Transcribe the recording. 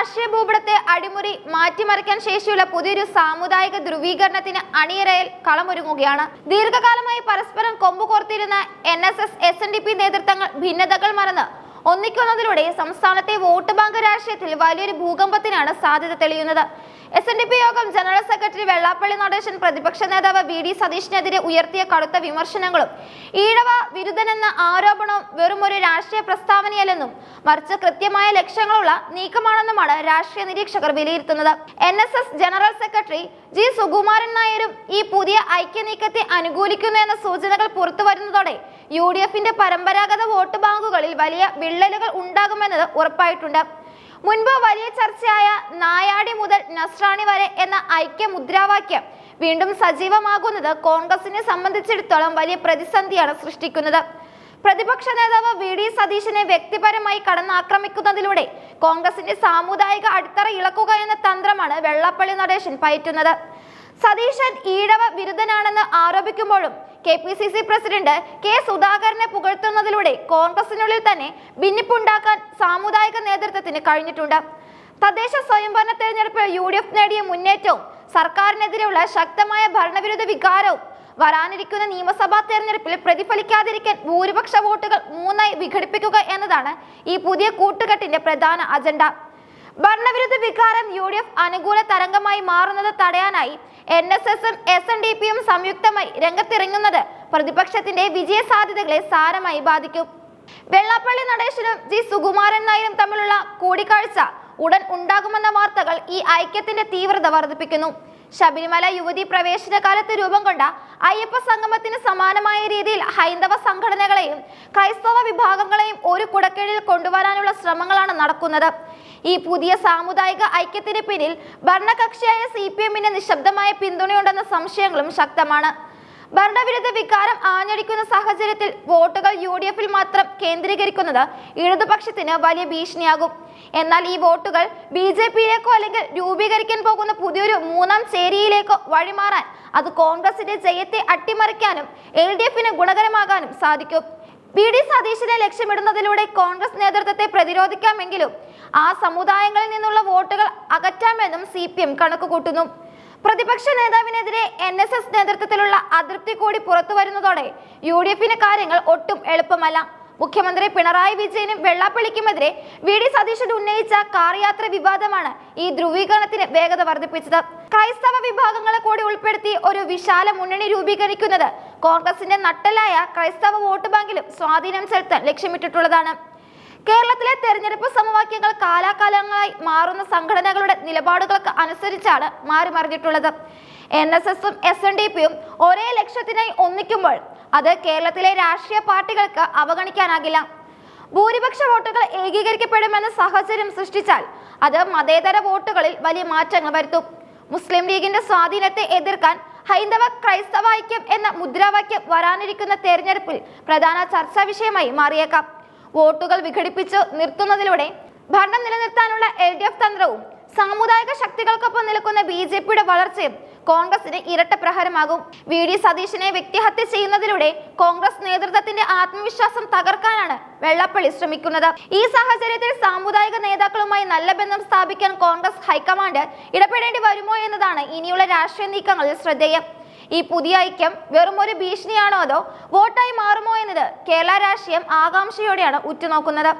രാഷ്ട്രീയ ഭൂപടത്തെ അടിമുറി മാറ്റിമറിക്കാൻ ശേഷിയുള്ള പുതിയൊരു സാമുദായിക ധ്രുവീകരണത്തിന് അണിയറയിൽ കളമൊരുങ്ങുകയാണ്. ദീർഘകാലമായി പരസ്പരം കൊമ്പുകോർത്തിരുന്ന N S S S N D P നേതൃത്വങ്ങൾ ഭിന്നതകൾ മറന്ന് ഒന്നിക്കുന്നതിലൂടെ സംസ്ഥാനത്തെ വോട്ട് ബാങ്ക് രാഷ്ട്രീയത്തിൽ വലിയൊരു ഭൂകമ്പത്തിനാണ് സാധ്യത തെളിയുന്നത്. എസ് എൻ ഡി പി യോഗം ജനറൽ സെക്രട്ടറി വെള്ളാപ്പള്ളി നടേശൻ പ്രതിപക്ഷ നേതാവ് വി ഡി സതീഷിനെതിരെ ഉയർത്തിയ കടുത്ത വിമർശനങ്ങളും ഈഴവ വിരുദ്ധനെന്ന ആരോപണവും വെറും ഒരു രാഷ്ട്രീയ പ്രസ്താവനയല്ലെന്നും മറിച്ച് കൃത്യമായ ലക്ഷ്യങ്ങളുള്ള നീക്കമാണെന്നുമാണ് രാഷ്ട്രീയ നിരീക്ഷകർ വിലയിരുത്തുന്നത്. N S S general secretary G Sukumaran നായരും ഈ പുതിയ ഐക്യനീക്കത്തെ അനുകൂലിക്കുന്നു എന്ന സൂചനകൾ പുറത്തു വരുന്നതോടെ യു ഡി എഫിന്റെ പരമ്പരാഗത വോട്ട് ബാങ്കുകളിൽ വലിയ വിള്ളലുകൾ ഉണ്ടാകുമെന്നത് ഉറപ്പായിട്ടുണ്ട്. മുൻപ് വലിയ ചർച്ചയായ നായാടി മുതൽ നസ്രാണി വരെ എന്ന ഐക്യ മുദ്രാവാക്യം വീണ്ടും സജീവമാകുന്നത് കോൺഗ്രസിനെ സംബന്ധിച്ചിടത്തോളം വലിയ പ്രതിസന്ധിയാണ് സൃഷ്ടിക്കുന്നത്. പ്രതിപക്ഷ നേതാവ് വി. ഡി. സതീശനെ വ്യക്തിപരമായി കടന്നാക്രമിക്കുന്നതിലൂടെ കോൺഗ്രസിന്റെ സാമുദായിക അടിത്തറ ഇളക്കുക എന്ന തന്ത്രമാണ് വെള്ളപ്പള്ളി നടേശൻ പയറ്റുന്നത്. സതീശൻ ഈഴവ വിരുദ്ധനാണെന്ന് ആരോപിക്കുമ്പോഴും K P C C president K സുധാകരനെ പുകഴ്ത്തുന്നതിലൂടെ കോൺഗ്രസിനുള്ളിൽ തന്നെ ഭിന്നിപ്പുണ്ടാക്കാൻ സാമുദായിക നേതൃത്വത്തിന് കഴിഞ്ഞിട്ടുണ്ട്. തദ്ദേശ സ്വയംഭരണ തെരഞ്ഞെടുപ്പിൽ യു ഡി എഫ് നേടിയ മുന്നേറ്റവും സർക്കാരിനെതിരെയുള്ള ശക്തമായ ഭരണവിരുദ്ധ വികാരവും വരാനിരിക്കുന്ന നിയമസഭാ തെരഞ്ഞെടുപ്പിൽ പ്രതിഫലിക്കാതിരിക്കാൻ ഭൂരിപക്ഷ വോട്ടുകൾ മൂന്നായി വിഘടിപ്പിക്കുക എന്നതാണ് ഈ പുതിയ കൂട്ടുകെട്ടിന്റെ പ്രധാന അജണ്ട. ഭരണവിരുദ്ധ വികാരം യു ഡി എഫ് അനുകൂല തരംഗമായി മാറുന്നത് തടയാനായി എൻ എസ് എസും എസ് എൻ ഡി പിയും സംയുക്തമായി രംഗത്തിറങ്ങുന്നത് പ്രതിപക്ഷത്തിന്റെ വിജയ സാധ്യതകളെ സാരമായി ബാധിക്കും. വെള്ളാപ്പള്ളി നടേശനും ജി സുകുമാരൻ നായരും തമ്മിലുള്ള കൂടിക്കാഴ്ച ഉടൻ ഉണ്ടാകുമെന്ന വാർത്തകൾ ഈ ഐക്യത്തിന്റെ തീവ്രത വർദ്ധിപ്പിക്കുന്നു. ശബരിമല യുവതി പ്രവേശന കാലത്ത് രൂപം കൊണ്ട അയ്യപ്പ സംഗമത്തിന് സമാനമായ രീതിയിൽ ഹൈന്ദവ സംഘടനകളെയും ക്രൈസ്തവ വിഭാഗങ്ങളെയും ഒരു കുടക്കീഴിൽ കൊണ്ടുവരാനുള്ള ശ്രമങ്ങളാണ് നടക്കുന്നത്. ഈ പുതിയ സാമുദായിക ഐക്യത്തിന് പിന്നിൽ ഭരണകക്ഷിയായ സി പി എമ്മിന് നിശബ്ദമായ പിന്തുണയുണ്ടെന്ന സംശയങ്ങളും ശക്തമാണ്. ഭരണവിരുദ്ധ വികാരം ആഞ്ഞടിക്കുന്ന സാഹചര്യത്തിൽ വോട്ടുകൾ യു ഡി എഫിൽ മാത്രം കേന്ദ്രീകരിക്കുന്നത് ഇടതുപക്ഷത്തിന് വലിയ ഭീഷണിയാകും. എന്നാൽ ഈ വോട്ടുകൾ ബി ജെ പിയിലേക്കോ അല്ലെങ്കിൽ രൂപീകരിക്കാൻ പോകുന്ന പുതിയൊരു മൂന്നാം ചേരിയിലേക്കോ വഴിമാറാൻ അത് കോൺഗ്രസിന്റെ ജയത്തെ അട്ടിമറിക്കാനും എൽ ഡി എഫിന് ഗുണകരമാകാനും സാധിക്കും. വി ഡി സതീശനെ ലക്ഷ്യമിടുന്നതിലൂടെ കോൺഗ്രസ് നേതൃത്വത്തെ പ്രതിരോധിക്കാമെങ്കിലും ആ സമുദായങ്ങളിൽ നിന്നുള്ള വോട്ടുകൾ അകറ്റാമെന്നും സി പി എം കണക്കുകൂട്ടുന്നു. പ്രതിപക്ഷ നേതാവിനെതിരെ എൻ എസ് എസ് നേതൃത്വത്തിലുള്ള അതൃപ്തി കൂടി പുറത്തു വരുന്നതോടെ യു ഡി എഫിന് കാര്യങ്ങൾ ഒട്ടും എളുപ്പമല്ല. മുഖ്യമന്ത്രി പിണറായി വിജയനും വെള്ളാപ്പള്ളിക്കുമെതിരെ വി ഡി സതീശൻ ഉന്നയിച്ച കാർ യാത്ര വിവാദമാണ് ഈ ധ്രുവീകരണത്തിന് വേഗത വർദ്ധിപ്പിച്ചത്. ക്രൈസ്തവ വിഭാഗങ്ങളെ കൂടി ഉൾപ്പെടുത്തി ഒരു വിശാല മുന്നണി രൂപീകരിക്കുന്നത് കോൺഗ്രസിന്റെ നട്ടലായ ക്രൈസ്തവ വോട്ട് ബാങ്കിലും സ്വാധീനം ചെലുത്താൻ ലക്ഷ്യമിട്ടിട്ടുള്ളതാണ്. കേരളത്തിലെ തെരഞ്ഞെടുപ്പ് സമവാക്യങ്ങൾ കാലാകാലങ്ങളായി മാറുന്ന സംഘടനകളുടെ നിലപാടുകൾക്ക് അനുസരിച്ചാണ് മാറി മറിഞ്ഞിട്ടുള്ളത് എൻ എസ് എസും എസ് എൻ ഡി പിയും ഒരേ ലക്ഷ്യത്തിനായി ഒന്നിക്കുമ്പോൾ അത് കേരളത്തിലെ രാഷ്ട്രീയ പാർട്ടികൾക്ക് അവഗണിക്കാനാകില്ല. ഭൂരിപക്ഷ വോട്ടുകൾ ഏകീകരിക്കപ്പെടുമെന്ന സാഹചര്യം സൃഷ്ടിച്ചാൽ അത് മതേതര വോട്ടുകളിൽ വലിയ മാറ്റങ്ങൾ വരുത്തും. മുസ്ലിം ലീഗിന്റെ സ്വാധീനത്തെ എതിർക്കാൻ ഹൈന്ദവ ക്രൈസ്തവ ഐക്യം എന്ന മുദ്രാവാക്യം വരാനിരിക്കുന്ന തെരഞ്ഞെടുപ്പിൽ പ്രധാന ചർച്ചാ വിഷയമായി മാറിയേക്കാം. വോട്ടുകൾ വിഘടിപ്പിച്ചു നിർത്തുന്നതിലൂടെ ഭരണം നിലനിർത്താനുള്ള എൽ ഡി എഫ് തന്ത്രവും സാമുദായിക ശക്തികൾക്കൊപ്പം നിൽക്കുന്ന ബി ജെ പിയുടെ വളർച്ചയും കോൺഗ്രസിന് ഇരട്ട പ്രഹരമാകും. വി. ഡി. സതീശനെ വ്യക്തിഹത്യ ചെയ്യുന്നതിലൂടെ കോൺഗ്രസ് നേതൃത്വത്തിന്റെ ആത്മവിശ്വാസം തകർക്കാനാണ് വെള്ളപ്പള്ളി ശ്രമിക്കുന്നത്. ഈ സാഹചര്യത്തിൽ സാമുദായിക നേതാക്കളുമായി നല്ല ബന്ധം സ്ഥാപിക്കാൻ കോൺഗ്രസ് ഹൈക്കമാൻഡ് ഇടപെടേണ്ടി വരുമോ എന്നതാണ് ഇനിയുള്ള രാഷ്ട്രീയ നീക്കങ്ങളിൽ ശ്രദ്ധേയം. ഈ പുതിയ ഐക്യം വെറും ഒരു ഭീഷണിയാണോ അതോ വോട്ടായി മാറുമോ എന്നത് കേരള രാഷ്ട്രീയം ആകാംക്ഷയോടെയാണ് ഉറ്റുനോക്കുന്നത്.